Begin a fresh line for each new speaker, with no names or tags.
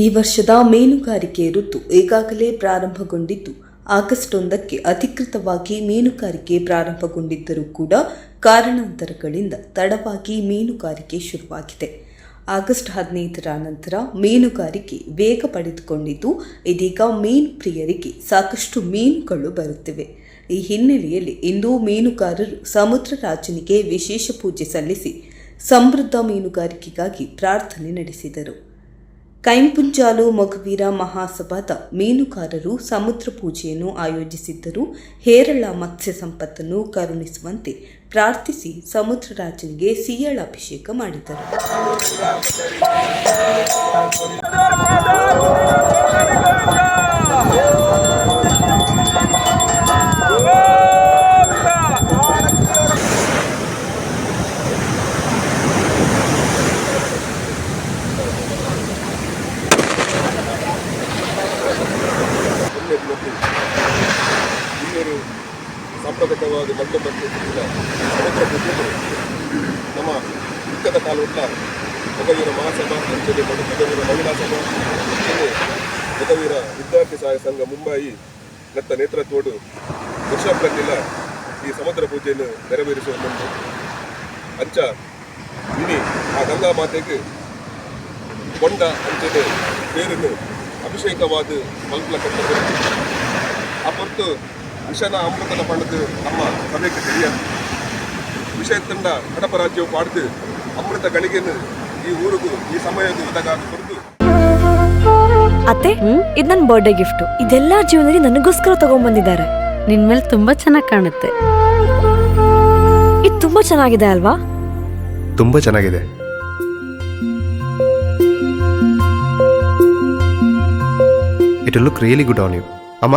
ಈ ವರ್ಷದ ಮೀನುಗಾರಿಕೆ ಋತು ಈಗಾಗಲೇ ಪ್ರಾರಂಭಗೊಂಡಿದ್ದು ಆಗಸ್ಟ್ ಒಂದಕ್ಕೆ ಅಧಿಕೃತವಾಗಿ ಮೀನುಗಾರಿಕೆ ಪ್ರಾರಂಭಗೊಂಡಿದ್ದರೂ ಕೂಡ ಕಾರಣಾಂತರಗಳಿಂದ ತಡವಾಗಿ ಮೀನುಗಾರಿಕೆ ಶುರುವಾಗಿದೆ. ಆಗಸ್ಟ್ ಹದಿನೈದರ ನಂತರ ಮೀನುಗಾರಿಕೆ ವೇಗ ಪಡೆದುಕೊಂಡಿದ್ದು, ಇದೀಗ ಮೀನು ಪ್ರಿಯರಿಗೆ ಸಾಕಷ್ಟು ಮೀನುಗಳು ಬರುತ್ತಿವೆ. ಈ ಹಿನ್ನೆಲೆಯಲ್ಲಿ ಇಂದು ಮೀನುಗಾರರು ಸಮುದ್ರ ರಾಜನಿಗೆ ವಿಶೇಷ ಪೂಜೆ ಸಲ್ಲಿಸಿ ಸಮೃದ್ಧ ಮೀನುಗಾರಿಕೆಗಾಗಿ ಪ್ರಾರ್ಥನೆ ನಡೆಸಿದರು. ಕೈಂಪುಂಜಾಲು ಮಗುವೀರ ಮಹಾಸಭಾದ ಮೀನುಗಾರರು ಸಮುದ್ರ ಪೂಜೆಯನ್ನು ಆಯೋಜಿಸಿದ್ದರು. ಹೇರಳ ಮತ್ಸ್ಯ ಸಂಪತ್ತನ್ನು ಕರುಣಿಸುವಂತೆ ಪ್ರಾರ್ಥಿಸಿ ಸಮುದ್ರ ರಾಜನಿಗೆ ಸಿಯಳ ಅಭಿಷೇಕ ಮಾಡಿದರು.
ಸಾಂಪ್ರದಾಯಿಕವಾದ ಕಂಡುಬಂದು ಸಮುದ್ರ ಬುದ್ಧಿಗಳು ನಮ್ಮ ದುಃಖದ ಕಾಲುಟ್ಟ ಮೊಗವೀರ ಮಹಾಸಭಾ ಅಂಚನೆ ಮತ್ತು ಮೊಗವೀರ ಮಹಿಳಾ ಸಭಾ ಅಂಚನೆ ಮೊಗವೀರ ವಿದ್ಯಾರ್ಥಿ ಸಹಾಯ ಸಂಘ ಮುಂಬಯಿ ನತ್ತ ನೇತೃತ್ವಡು ವರ್ಷಪ್ರತಿಲ ಈ ಸಮುದ್ರ ಪೂಜೆಯನ್ನು ನೆರವೇರಿಸುವ ಮುಂದೆ ಅಂಚ ಇನಿ ಆ ಗಂಗಾ ಮಾತೆಗೆ ಕೊಂಡ ಅಂಚನೆ ಬೇರನ್ನು ಅಭಿಷೇಕವಾದ ಮಲ್ಪಲ ಕಟ್ಟಬೇಕು ಆ ವಿಷನ ಅಮೃತದ ಪಡೆದು ನಮ್ಮ ಸಭೆಗೆ ತಿಳಿಯದು ವಿಷಯ ತಂಡ ಕಡಪ ರಾಜ್ಯವು ಪಾಡ್ದು ಅಮೃತ ಗಳಿಗೆಯನ್ನು ಈ ಊರಿಗೂ ಈ ಸಮಯಕ್ಕೂ ಇದಾಗಿ ಹೊರತು
ಅತ್ತೆ ಇದು ನನ್ನ ಬರ್ಡೇ ಗಿಫ್ಟ್ ಇದೆಲ್ಲ ಜೀವನದಲ್ಲಿ ನನಗೋಸ್ಕರ ತಗೊಂಡ್ಬಂದಿದ್ದಾರೆ
ನಿನ್ ಮೇಲೆ ತುಂಬಾ ಚೆನ್ನಾಗಿ ಕಾಣುತ್ತೆ.
ಇದು ತುಂಬಾ ಚೆನ್ನಾಗಿದೆ ಅಲ್ವಾ?
ತುಂಬಾ ಚೆನ್ನಾಗಿದೆ. It look really good on you ಅಮ್ಮ?